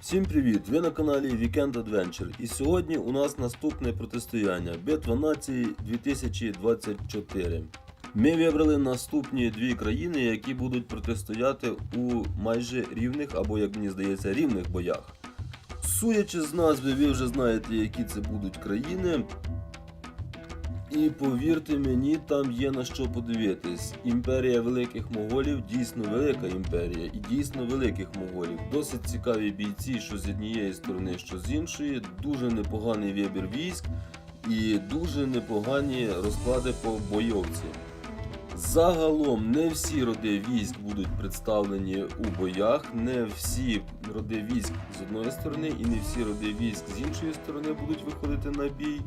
Всім привіт! Ви на каналі Weekend Adventure. І сьогодні у нас наступне протистояння Битва нації 2024. Ми вибрали наступні дві країни, які будуть протистояти у майже рівних або, як мені здається, рівних боях. Судячи з назви, ви вже знаєте, які це будуть країни. І повірте мені, там є на що подивитись. Імперія великих моголів дійсно велика імперія і дійсно великих моголів. Досить цікаві бійці, що з однієї сторони, що з іншої. Дуже непоганий вибір військ і дуже непогані розклади по бойовці. Загалом не всі роди військ будуть представлені у боях, не всі роди військ з одної сторони і не всі роди військ з іншої сторони будуть виходити на бій.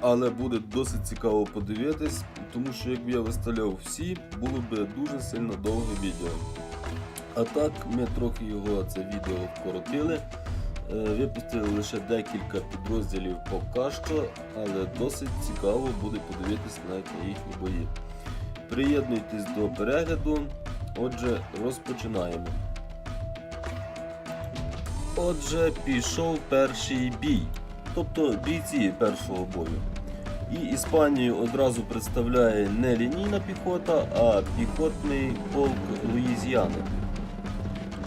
Але буде досить цікаво подивитись, тому що якби я виставляв всі, було б дуже сильно довге відео. А так ми трохи його це відео вкоротили. Е, Випустили лише декілька підрозділів поки що, але досить цікаво буде подивитись навіть на їхні бої. Приєднуйтесь до перегляду. Отже, розпочинаємо. Отже, пішов перший бій, тобто бійці першого бою. І Іспанію одразу представляє не лінійна піхота, а піхотний полк Луїзіани.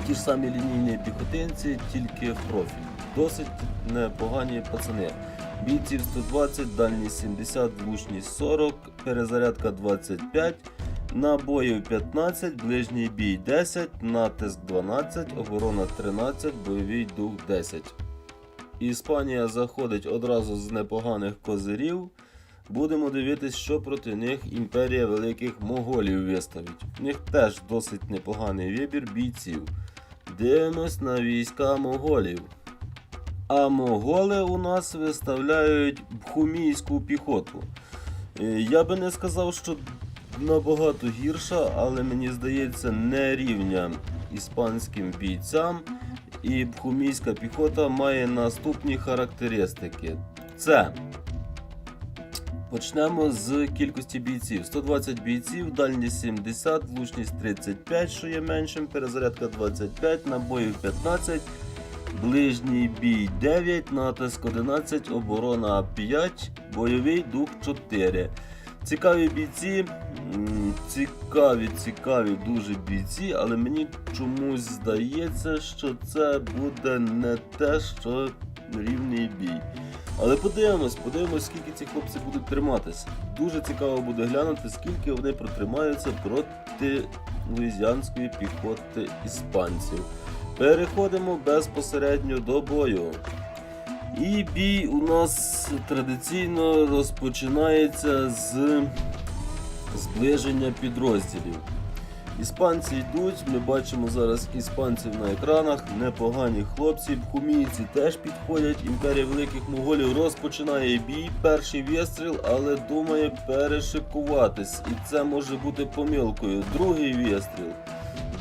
Ті ж самі лінійні піхотинці, тільки в профіль. Досить непогані пацани. Бійців 120, дальність 70, влучність 40, перезарядка 25, набоїв 15, ближній бій 10, натиск 12, оборона 13, бойовий дух 10. Іспанія заходить одразу з непоганих козирів. Будемо дивитись, що проти них імперія великих моголів виставить. У них теж досить непоганий вибір бійців. Дивимось на війська моголів. А моголи у нас виставляють бхумійську піхоту. Е, Я би не сказав, що набагато гірша, але мені здається, не рівня іспанським бійцям. І бхумійська піхота має наступні характеристики. Це Почнемо з кількості бійців. 120 бійців, дальність 70, влучність 35, що є меншим, перезарядка 25, набоїв 15, ближній бій 9, натиск 11, оборона 5, бойовий дух 4. Цікаві бійці, цікаві, цікаві дуже бійці, але мені чомусь здається, що це буде не те, що рівний бій. Але подивимось, подивимось, скільки ці хлопці будуть триматися. Дуже цікаво буде глянути, скільки вони протримаються проти луїзіанської піхоти іспанців. Переходимо безпосередньо до бою. І бій у нас традиційно розпочинається з зближення підрозділів. Іспанці йдуть, ми бачимо зараз іспанців на екранах, непогані хлопці, бхумійці теж підходять. Імперія великих моголів розпочинає бій, перший вистріл, але думає перешикуватись. І це може бути помилкою. Другий вистріл.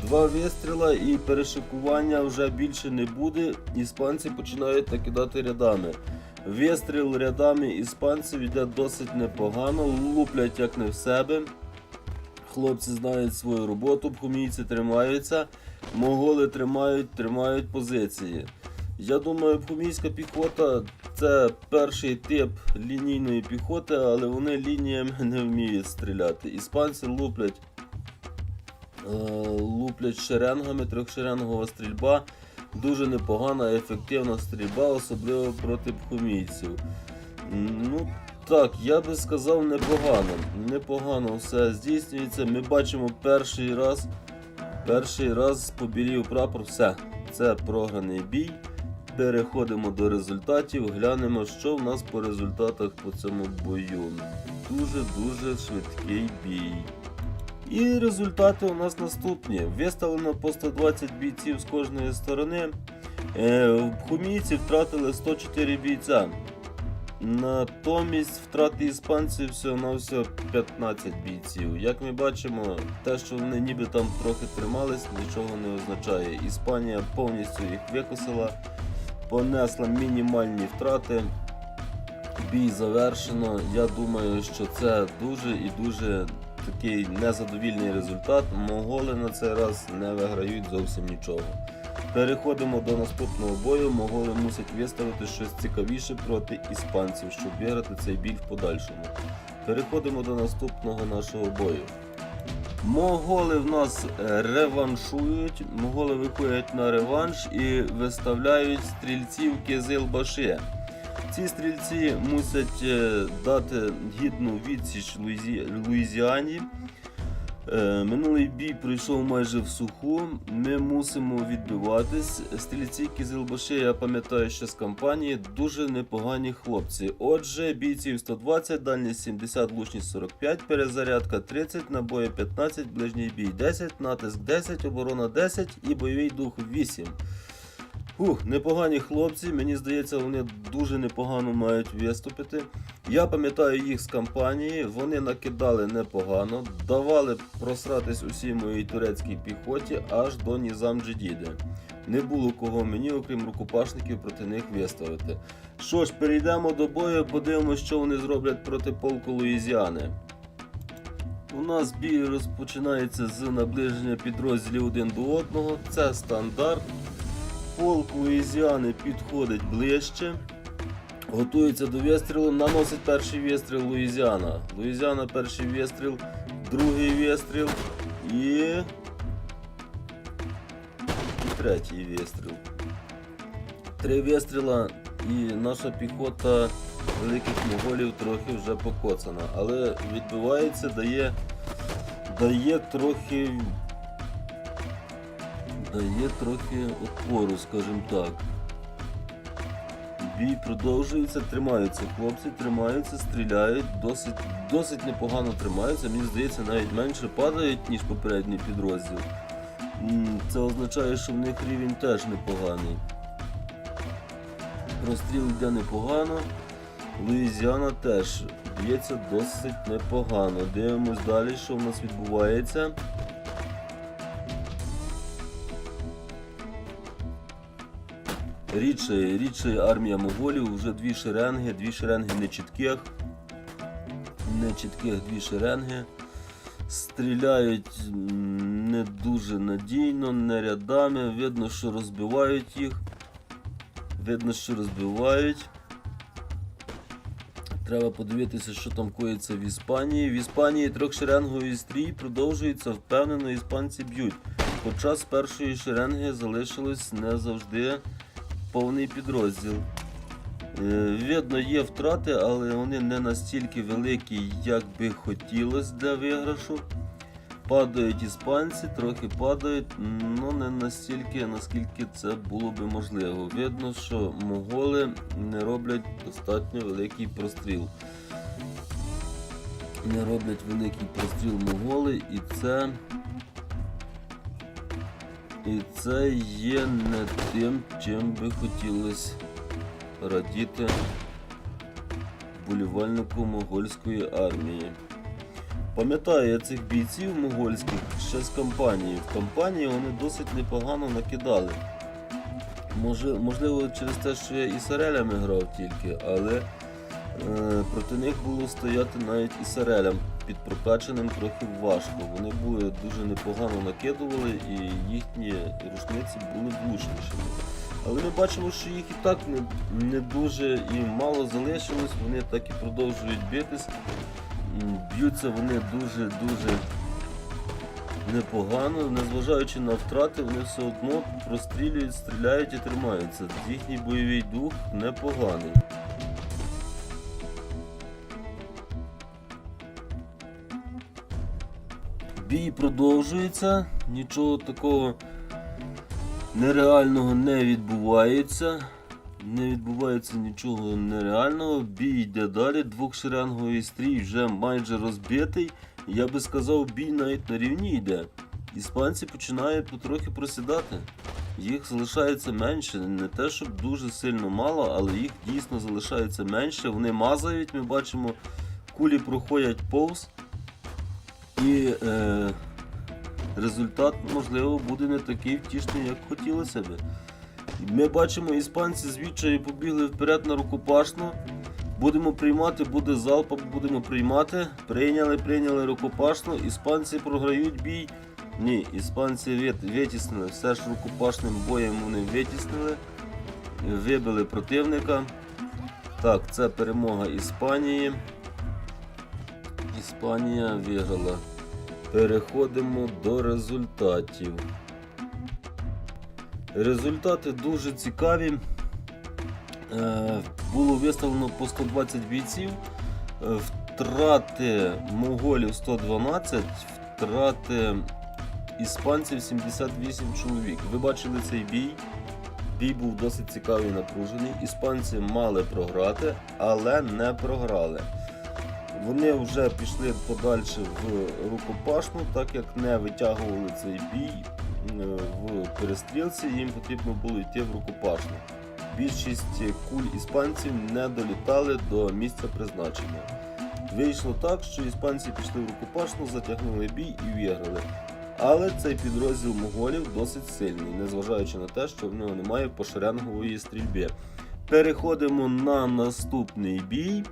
Два вистріла і перешикування вже більше не буде. Іспанці починають накидати рядами. Вистріл рядами іспанців йде досить непогано, луплять як не в себе. Хлопці знають свою роботу, бхумійці тримаються, монголи тримають, тримають позиції. Я думаю, бхумійська піхота це перший тип лінійної піхоти, але вони лініями не вміють стріляти. Іспанці луплять, е, луплять шеренгами, трьохшеренгова стрільба. Дуже непогана, ефективна стрільба, особливо проти бхумійців. Ну, так, я би сказав непогано. Непогано все здійснюється. Ми бачимо перший раз. Перший раз побілів прапор. Все. Це програний бій. Переходимо до результатів. Глянемо, що в нас по результатах по цьому бою. Дуже-дуже швидкий бій. І результати у нас наступні. Виставлено по 120 бійців з кожної сторони. Е, Хумійці втратили 104 бійця. Натомість втрати іспанців всього на всього 15 бійців. Як ми бачимо, те, що вони ніби там трохи тримались, нічого не означає. Іспанія повністю їх викосила, понесла мінімальні втрати. Бій завершено. Я думаю, що це дуже і дуже такий незадовільний результат. Монголи на цей раз не виграють зовсім нічого. Переходимо до наступного бою. Моголи мусять виставити щось цікавіше проти іспанців, щоб виграти цей бій в подальшому. Переходимо до наступного нашого бою. Моголи в нас е, реваншують, моголи виходять на реванш і виставляють стрільців Кизилбаши. Ці стрільці мусять е, дати гідну відсіч Луїзіані. Е, Минулий бій пройшов майже в суху. Ми мусимо відбиватись. Стрільці Кізилбаши, я пам'ятаю, що з кампанії дуже непогані хлопці. Отже, бійців 120, дальність 70, влучність 45, перезарядка 30, набої 15, ближній бій 10, натиск 10, оборона 10 і бойовий дух 8. Фух, непогані хлопці, мені здається, вони дуже непогано мають виступити. Я пам'ятаю їх з кампанії, вони накидали непогано, давали просратись усій моїй турецькій піхоті аж до Нізам Джедіди. Не було кого мені, окрім рукопашників, проти них виставити. Що ж, перейдемо до бою, подивимося, що вони зроблять проти полку Луїзіани. У нас бій розпочинається з наближення підрозділів один до одного. Це стандарт. Полк Луїзіани підходить ближче. Готується до вистрілу, наносить перший вистріл Луїзіана. Луїзіана перший вистріл, другий вистріл і. і третій вистріл. Три вистріла і наша піхота великих моголів трохи вже покоцана. Але відбивається, дає, дає трохи. Дає трохи опору, скажімо так. Бій продовжується, тримаються хлопці, тримаються, стріляють, досить, досить непогано тримаються. Мені здається, навіть менше падають, ніж попередній підрозділ. Це означає, що в них рівень теж непоганий. Розстріл йде непогано. Луїзіана теж б'ється досить непогано. Дивимось далі, що в нас відбувається. Рідше, рідше армія моголів, вже дві шеренги, дві шеренги нечітких. Нечітких дві шеренги. Стріляють не дуже надійно, не рядами. Видно, що розбивають їх. Видно, що розбивають. Треба подивитися, що там коїться в Іспанії. В Іспанії трьохшеренговий стрій продовжується, впевнено, іспанці б'ють. Хоча з першої шеренги залишилось не завжди повний підрозділ. Е, Видно, є втрати, але вони не настільки великі, як би хотілося для виграшу. Падають іспанці, трохи падають, але не настільки, наскільки це було би можливо. Видно, що моголи не роблять достатньо великий простріл. Не роблять великий простріл моголи, і це. І це є не тим, чим би хотілося радіти болівальнику монгольської армії. Пам'ятаю я цих бійців монгольських ще з кампанії. В кампанії вони досить непогано накидали. Може, можливо, через те, що я і сарелями грав тільки, але проти них було стояти навіть і сарелям під прокачаним трохи важко. Вони були дуже непогано накидували і їхні рушниці були влучнішими. Але ми бачимо, що їх і так не, не дуже і мало залишилось, вони так і продовжують битись. Б'ються вони дуже-дуже непогано, незважаючи на втрати, вони все одно прострілюють, стріляють і тримаються. Їхній бойовий дух непоганий. Бій продовжується, нічого такого нереального не відбувається. Не відбувається нічого нереального. Бій йде далі. Двохшеренговий стрій вже майже розбитий. Я би сказав, бій навіть на рівні йде. Іспанці починають потрохи просідати. Їх залишається менше. Не те, щоб дуже сильно мало, але їх дійсно залишається менше. Вони мазають, ми бачимо, кулі проходять повз. І е, результат, можливо, буде не такий втішний, як хотілося би. Ми бачимо, іспанці звідчаю побігли вперед на рукопашну. Будемо приймати, буде залп, будемо приймати. Прийняли, прийняли рукопашну. Іспанці програють бій. Ні, іспанці витіснили, все ж рукопашним боєм вони витіснили, вибили противника. Так, це перемога Іспанії. Іспанія виграла. Переходимо до результатів. Результати дуже цікаві. Е, було виставлено по 120 бійців. Е, Втрати монголів 112, втрати іспанців 78 чоловік. Ви бачили цей бій. Бій був досить цікавий і напружений. Іспанці мали програти, але не програли. Вони вже пішли подальше в рукопашну, так як не витягували цей бій е, в перестрілці, їм потрібно було йти в рукопашну. Більшість куль іспанців не долітали до місця призначення. Вийшло так, що іспанці пішли в рукопашну, затягнули бій і виграли. Але цей підрозділ моголів досить сильний, незважаючи на те, що в нього немає пошеренгової стрільби. Переходимо на наступний бій.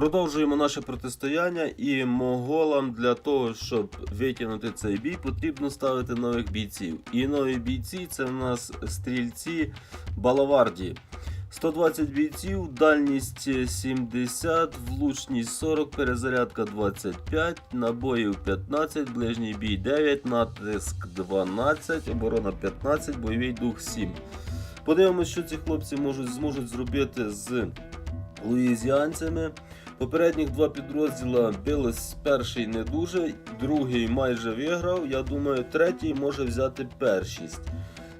Продовжуємо наше протистояння, і моголам для того, щоб витягнути цей бій, потрібно ставити нових бійців. І нові бійці це в нас стрільці Балаварді. 120 бійців, дальність 70, влучність 40, перезарядка 25, набоїв 15, ближній бій 9, натиск 12, оборона 15, бойовий дух 7. Подивимось, що ці хлопці можуть, зможуть зробити з луїзіанцями. Попередніх два підрозділа бились перший не дуже, другий майже виграв. Я думаю, третій може взяти першість.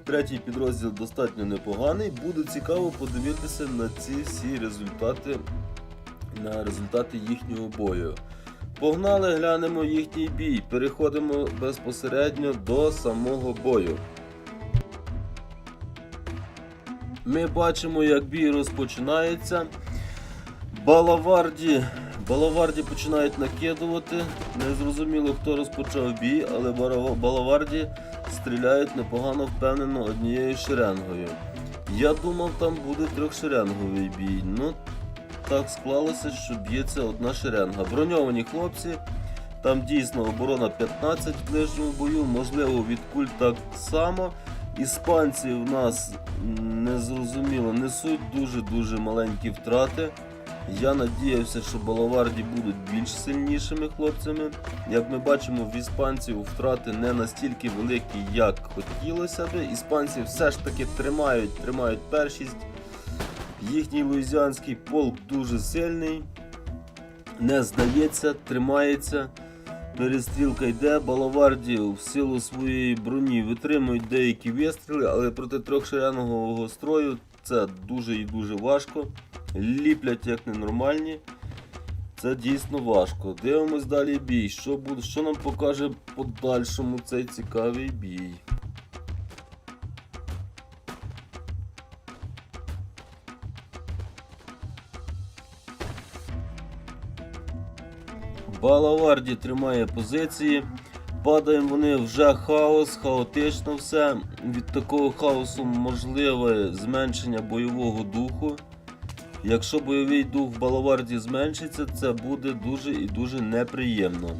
Третій підрозділ достатньо непоганий. Буде цікаво подивитися на ці всі результати, на результати їхнього бою. Погнали, глянемо їхній бій. Переходимо безпосередньо до самого бою. Ми бачимо, як бій розпочинається. Балаварді. Балаварді починають накидувати. Незрозуміло, хто розпочав бій, але Балаварді стріляють непогано впевнено однією шеренгою. Я думав, там буде трьохшеренговий бій. Ну, так склалося, що б'ється одна шеренга. Броньовані хлопці. Там дійсно оборона 15 в ближньому бою, можливо, від куль так само. Іспанці в нас незрозуміло несуть дуже-дуже маленькі втрати. Я надіявся, що балаварді будуть більш сильнішими хлопцями. Як ми бачимо, в іспанців втрати не настільки великі, як хотілося би. Іспанці все ж таки тримають, тримають першість. Їхній луїзіанський полк дуже сильний, не здається, тримається. Перестрілка йде, балаварді в силу своєї броні витримують деякі вистріли, але проти трьохшеренгового строю це дуже і дуже важко. Ліплять як ненормальні. Це дійсно важко. Дивимось далі бій. Що, буде, що нам покаже подальшому цей цікавий бій? Балаварді тримає позиції. Падаємо вони вже хаос, хаотично все. Від такого хаосу можливе зменшення бойового духу. Якщо бойовий дух в Балаварді зменшиться, це буде дуже і дуже неприємно.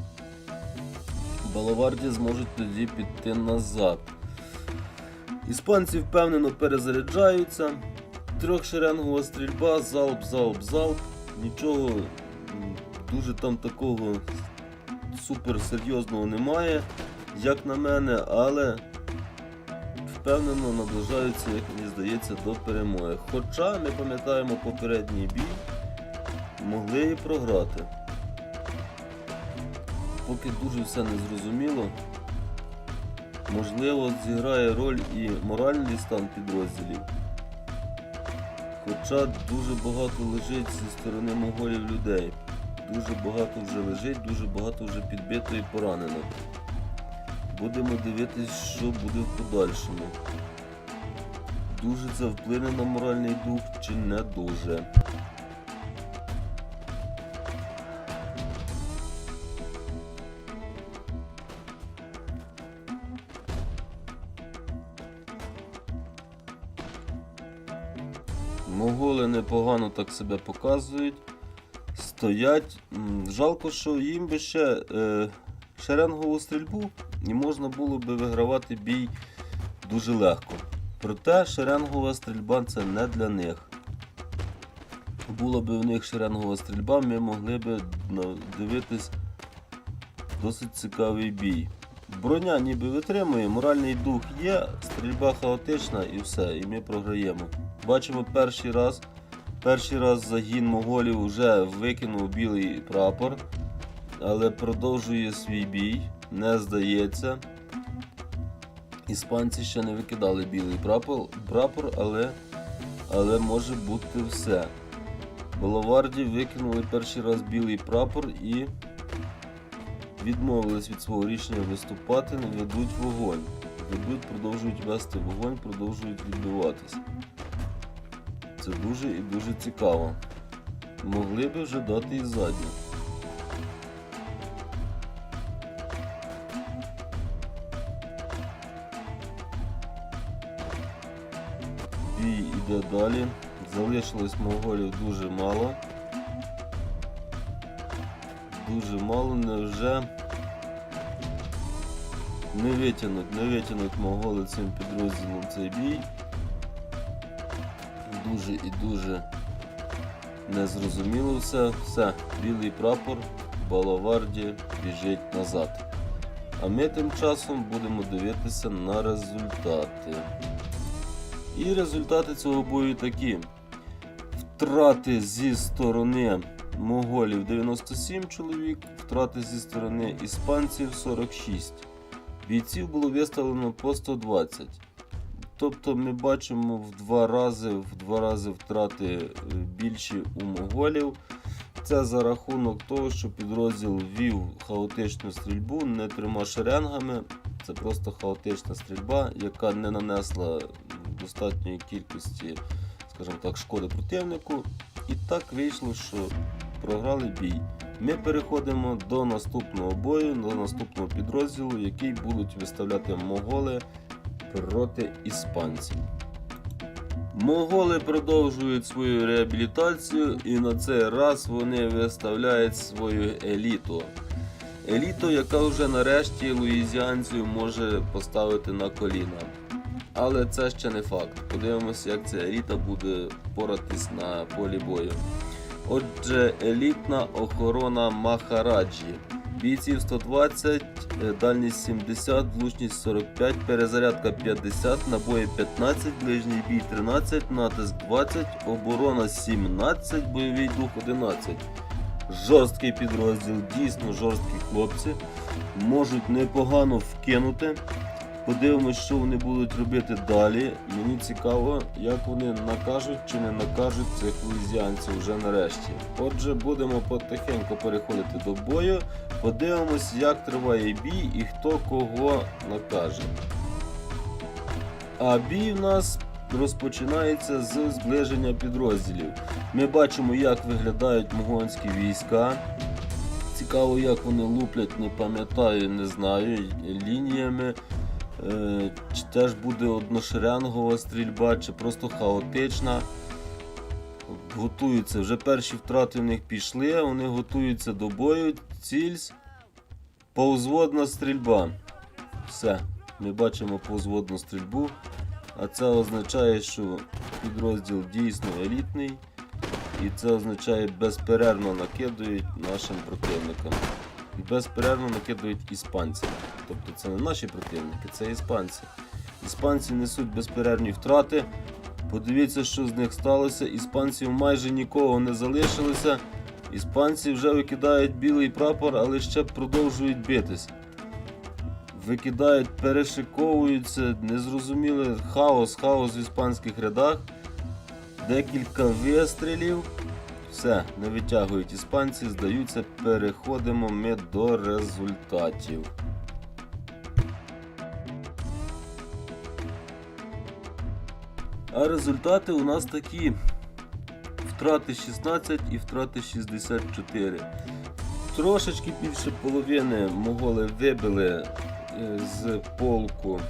Балаварді зможуть тоді піти назад. Іспанці впевнено перезаряджаються. Трьохшеренгова стрільба, залп, залп, залп. Нічого дуже там такого супер серйозного немає, як на мене, але впевнено наближаються, здається, до перемоги. Хоча ми пам'ятаємо попередній бій, могли і програти. Поки дуже все незрозуміло. Можливо, зіграє роль і моральний стан підрозділів. Хоча дуже багато лежить зі сторони монголів людей. Дуже багато вже лежить, дуже багато вже підбито і поранено. Будемо дивитись, що буде в подальшому. Дуже це вплине на моральний дух чи не дуже. Моголи непогано так себе показують. стоять. Жалко, що їм би ще е, шеренгову стрільбу і можна було би вигравати бій дуже легко. Проте шеренгова стрільба це не для них. Була би в них шеренгова стрільба, ми могли ну, дивитись досить цікавий бій. Броня ніби витримує, моральний дух є, стрільба хаотична і все, і ми програємо. Бачимо перший раз. Перший раз загін моголів вже викинув білий прапор, але продовжує свій бій, не здається. Іспанці ще не викидали білий прапор, прапор але, але може бути все. Балаварді викинули перший раз білий прапор і відмовились від свого рішення виступати, не ведуть вогонь. Ведуть, продовжують вести вогонь, продовжують відбиватись. Це дуже і дуже цікаво. Могли би вже дати і задню. Бій іде далі. Залишилось монголів дуже мало. Дуже мало, невже не витягнуть, не витягнуть монголи цим підрозділом цей бій. Дуже і дуже незрозуміло все. Все, білий прапор, Балаварді біжить назад. А ми тим часом будемо дивитися на результати. І результати цього бою такі. Втрати зі сторони моголів 97 чоловік, втрати зі сторони іспанців 46. Бійців було виставлено по 120. Тобто ми бачимо в два рази, в два рази втрати е, більші у моголів. Це за рахунок того, що підрозділ вів хаотичну стрільбу не трьома шеренгами. Це просто хаотична стрільба, яка не нанесла достатньої кількості, скажімо так, шкоди противнику. І так вийшло, що програли бій. Ми переходимо до наступного бою, до наступного підрозділу, який будуть виставляти моголи проти іспанців. Монголи продовжують свою реабілітацію і на цей раз вони виставляють свою еліту. Еліту, яка вже нарешті луїзіанців може поставити на коліна. Але це ще не факт. Подивимося, як ця еліта буде поратись на полі бою. Отже, елітна охорона Махараджі. Бійців 120, е, дальність 70, влучність 45, перезарядка 50, набої 15, ближній бій 13, натиск 20, оборона 17, бойовий дух 11. Жорсткий підрозділ, дійсно жорсткі хлопці. Можуть непогано вкинути. Подивимось, що вони будуть робити далі. Мені цікаво, як вони накажуть чи не накажуть цих луїзіанців вже нарешті. Отже, будемо потихеньку переходити до бою. Подивимось, як триває бій і хто кого накаже. А бій в нас розпочинається з зближення підрозділів. Ми бачимо, як виглядають мугонські війська. Цікаво, як вони луплять, не пам'ятаю, не знаю, лініями. Е, Чи теж буде одношеренгова стрільба, чи просто хаотична. Готуються. Вже перші втрати в них пішли, вони готуються до бою. Цільсь. Повзводна стрільба. Все. Ми бачимо повзводну стрільбу. А це означає, що підрозділ дійсно елітний. І це означає безперервно накидують нашим противникам. Безперервно накидують іспанці. Тобто це не наші противники, це іспанці. Іспанці несуть безперервні втрати. Подивіться, що з них сталося. Іспанців майже нікого не залишилося. Іспанці вже викидають білий прапор, але ще продовжують битись. Викидають, перешиковуються, незрозумілий хаос, хаос в іспанських рядах. Декілька вистрілів. Все, не витягують іспанці, здаються, переходимо ми до результатів. А результати у нас такі: втрати 16 і втрати 64. Трошечки більше половини моголи вибили е, з полку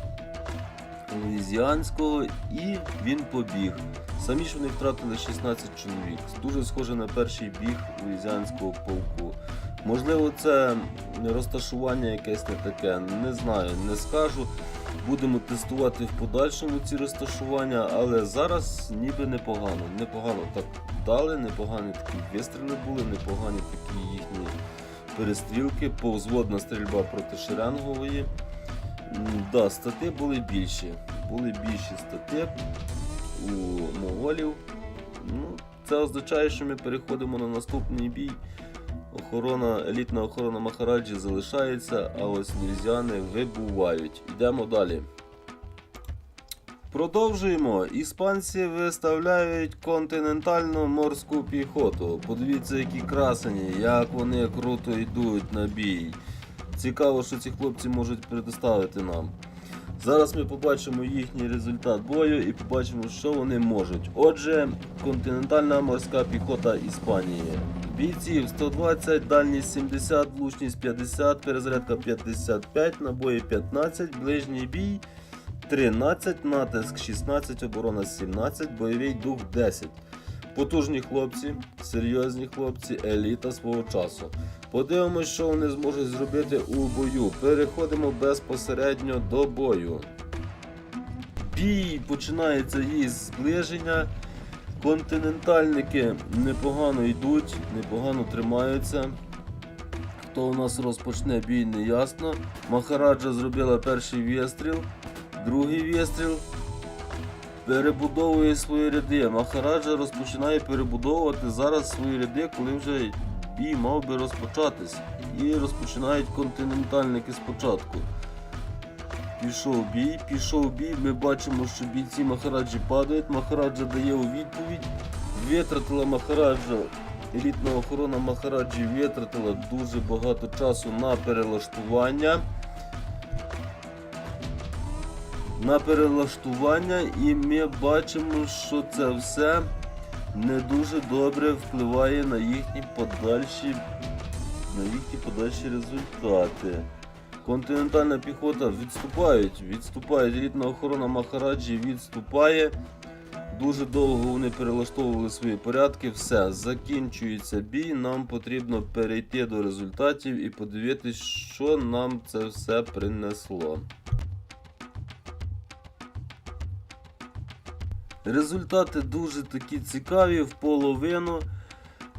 Луїзіанського і він побіг. Самі вони втратили 16 чоловік. Дуже схоже на перший біг Луїзіанського полку. Можливо, це розташування якесь не таке, не знаю, не скажу. Будемо тестувати в подальшому ці розташування, але зараз ніби непогано. Непогано так дали, непогані такі вистріли були, непогані такі їхні перестрілки, повзводна стрільба проти шеренгової. Да, стати були більші. Були більші стати у монголів. Ну, це означає, що ми переходимо на наступний бій. Охорона, елітна охорона Махараджі залишається, а ось лузяни вибувають. Йдемо далі. Продовжуємо. Іспанці виставляють континентальну морську піхоту. Подивіться, які красені, як вони круто йдуть на бій. Цікаво, що ці хлопці можуть предоставити нам. Зараз ми побачимо їхній результат бою і побачимо, що вони можуть. Отже, континентальна морська піхота Іспанії. Бійців 120, дальність 70, влучність 50, перезарядка 55, набої 15, ближній бій 13, натиск 16, оборона 17, бойовий дух 10. Потужні хлопці, серйозні хлопці, еліта свого часу. Подивимось, що вони зможуть зробити у бою. Переходимо безпосередньо до бою. Бій починається із зближення. Континентальники непогано йдуть, непогано тримаються. Хто у нас розпочне бій, не ясно. Махараджа зробила перший вистріл, другий вистріл. Перебудовує свої ряди. Махараджа розпочинає перебудовувати зараз свої ряди, коли вже бій мав би розпочатись. І розпочинають континентальники спочатку. Пішов бій, пішов бій. Ми бачимо, що бійці Махараджі падають. Махараджа дає у відповідь. Витратила Махараджа, елітна охорона Махараджі витратила дуже багато часу на перелаштування. На перелаштування, і ми бачимо, що це все не дуже добре впливає на їхні подальші, на їхні подальші результати. Континентальна піхота відступають, відступають. Рідна охорона Махараджі відступає. Дуже довго вони перелаштовували свої порядки. Все, закінчується бій. Нам потрібно перейти до результатів і подивитись, що нам це все принесло. Результати дуже такі цікаві. В половину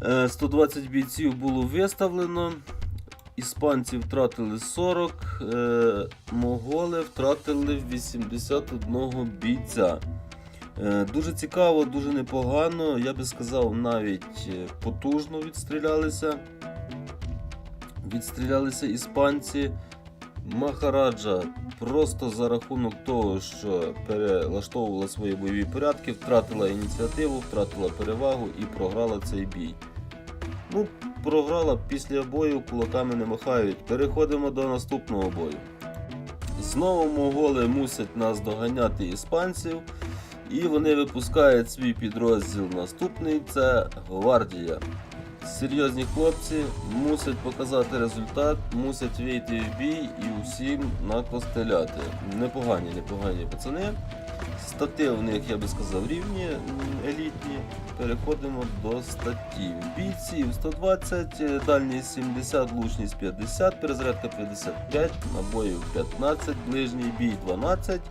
Е, 120 бійців було виставлено. Іспанці втратили 40, е, моголи втратили 81 бійця. Е, Дуже цікаво, дуже непогано. Я би сказав, навіть е, потужно відстрілялися. Відстрілялися іспанці. Махараджа просто за рахунок того, що перелаштовувала свої бойові порядки, втратила ініціативу, втратила перевагу і програла цей бій. Ну, програла після бою, кулаками не махають. Переходимо до наступного бою. Знову монголи мусять нас доганяти іспанців, і вони випускають свій підрозділ наступний це гвардія. Серйозні хлопці мусять показати результат, мусять вийти в бій і усім накостеляти. Непогані, непогані пацани. Стати у них, я би сказав, рівні, елітні. Переходимо до статів. Бійців 120, е, дальність 70, влучність 50, перезарядка 55, набоїв 15, ближній бій 12,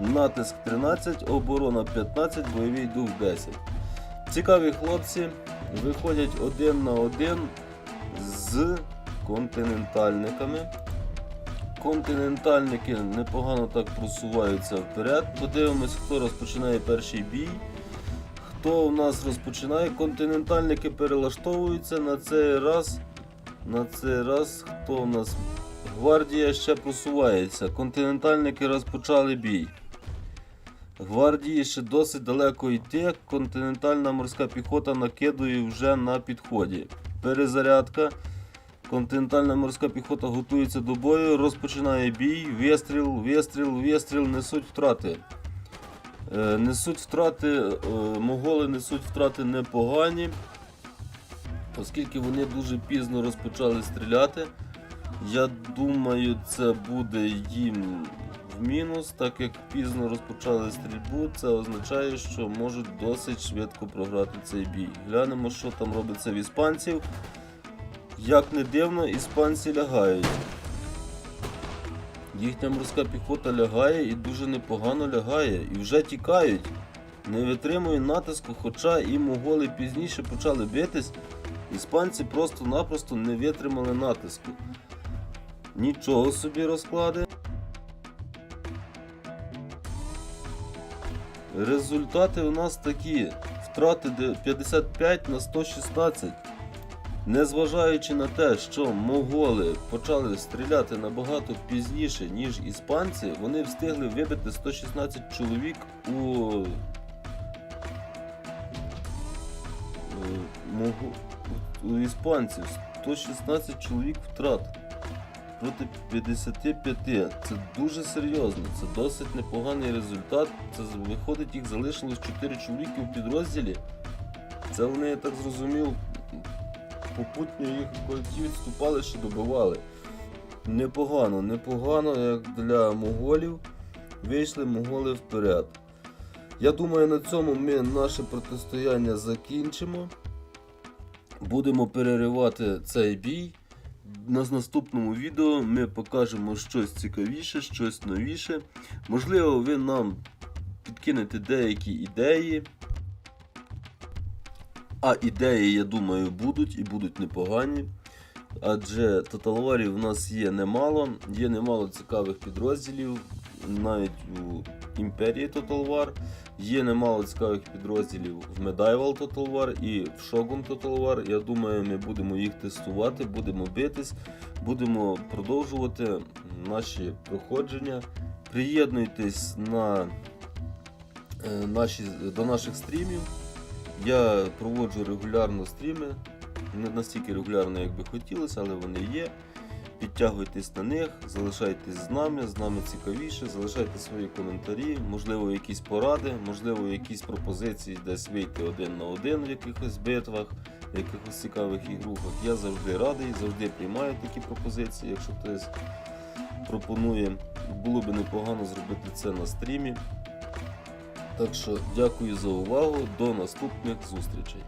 натиск 13, оборона 15, бойовий дух 10. Цікаві хлопці виходять один на один з континентальниками. Континентальники непогано так просуваються вперед. Подивимось, хто розпочинає перший бій. Хто у нас розпочинає? Континентальники перелаштовуються на цей раз. На цей раз хто у нас? Гвардія ще просувається. Континентальники розпочали бій. Гвардії ще досить далеко йти. Континентальна морська піхота накидує вже на підході. Перезарядка. Континентальна морська піхота готується до бою, розпочинає бій, вистріл, вистріл, вистріл, несуть втрати. Е, несуть втрати, е, моголи несуть втрати непогані, оскільки вони дуже пізно розпочали стріляти. Я думаю, це буде їм в мінус, так як пізно розпочали стрільбу, це означає, що можуть досить швидко програти цей бій. Глянемо, що там робиться в іспанців. Як не дивно, іспанці лягають. Їхня морська піхота лягає і дуже непогано лягає. І вже тікають. Не витримує натиску, хоча і моголи пізніше почали битись. Іспанці просто-напросто не витримали натиску. Нічого собі розклади. Результати у нас такі. Втрати 55 на 116. Незважаючи на те, що моголи почали стріляти набагато пізніше, ніж іспанці, вони встигли вибити 116 чоловік у, е, у іспанців. 116 чоловік втрат проти 55. Це дуже серйозно, це досить непоганий результат. Це виходить, їх залишилось 4 чоловіки у підрозділі. Це вони, я так зрозумів, попутньо їх ті відступали, що добивали. Непогано, непогано, як для моголів. Вийшли моголи вперед. Я думаю, на цьому ми наше протистояння закінчимо. Будемо переривати цей бій. На наступному відео ми покажемо щось цікавіше, щось новіше. Можливо, ви нам підкинете деякі ідеї. А ідеї, я думаю, будуть і будуть непогані. Адже тоталварів у нас є немало, є немало цікавих підрозділів, навіть у Імперії Total War. Є немало цікавих підрозділів в Medieval Total War і в Shogun Total War. Я думаю, ми будемо їх тестувати, будемо битись, будемо продовжувати наші проходження. Приєднуйтесь на, е, наші, до наших стрімів. Я проводжу регулярно стріми. Не настільки регулярно, як би хотілося, але вони є. Підтягуйтесь на них, залишайтесь з нами, з нами цікавіше, залишайте свої коментарі, можливо, якісь поради, можливо, якісь пропозиції десь вийти один на один в якихось битвах, в якихось цікавих ігрухах. Я завжди радий, завжди приймаю такі пропозиції, якщо хтось пропонує. Було би непогано зробити це на стрімі. Так що дякую за увагу, до наступних зустрічей.